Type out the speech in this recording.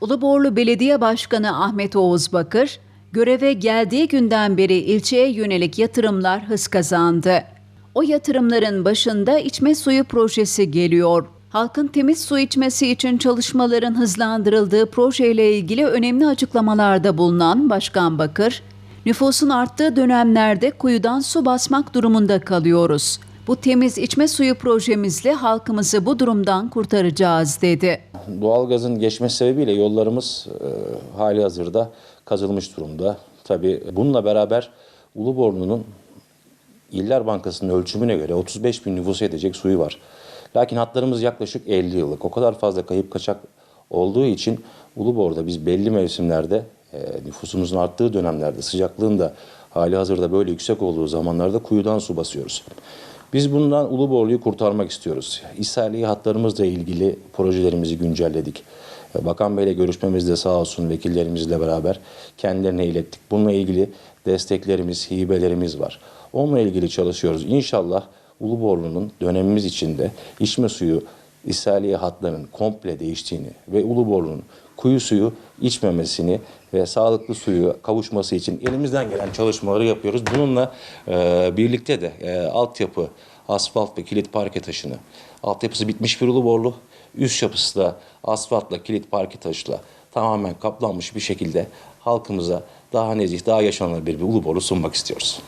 Uluborlu Belediye Başkanı Ahmet Oğuz Bakır, göreve geldiği günden beri ilçeye yönelik yatırımlar hız kazandı. O yatırımların başında içme suyu projesi geliyor. Halkın temiz su içmesi için çalışmaların hızlandırıldığı projeyle ilgili önemli açıklamalarda bulunan Başkan Bakır, nüfusun arttığı dönemlerde kuyudan su basmak durumunda kalıyoruz. Bu temiz içme suyu projemizle halkımızı bu durumdan kurtaracağız dedi. Doğalgazın geçmesi sebebiyle yollarımız e, hali hazırda kazılmış durumda. Tabii bununla beraber Uluborlu'nun İller Bankası'nın ölçümüne göre 35 bin nüfusu edecek suyu var. Lakin hatlarımız yaklaşık 50 yıllık. O kadar fazla kayıp kaçak olduğu için Ulubor'da biz belli mevsimlerde e, nüfusumuzun arttığı dönemlerde sıcaklığın da hali hazırda böyle yüksek olduğu zamanlarda kuyudan su basıyoruz. Biz bundan Uluborlu'yu kurtarmak istiyoruz. İshaliye hatlarımızla ilgili projelerimizi güncelledik. E, Bakan Bey'le görüşmemizde sağ olsun vekillerimizle beraber kendilerine ilettik. Bununla ilgili desteklerimiz, hibelerimiz var. Onunla ilgili çalışıyoruz. İnşallah Uluborlu'nun dönemimiz içinde içme suyu ishaliye hatlarının komple değiştiğini ve Uluborlu'nun kuyu suyu içmemesini ve sağlıklı suyu kavuşması için elimizden gelen çalışmaları yapıyoruz. Bununla e, birlikte de e, altyapı, asfalt ve kilit parke taşını, altyapısı bitmiş bir Uluborlu, üst yapısı da asfaltla, kilit parke taşla tamamen kaplanmış bir şekilde halkımıza daha nezih, daha yaşanabilir bir Uluborlu sunmak istiyoruz.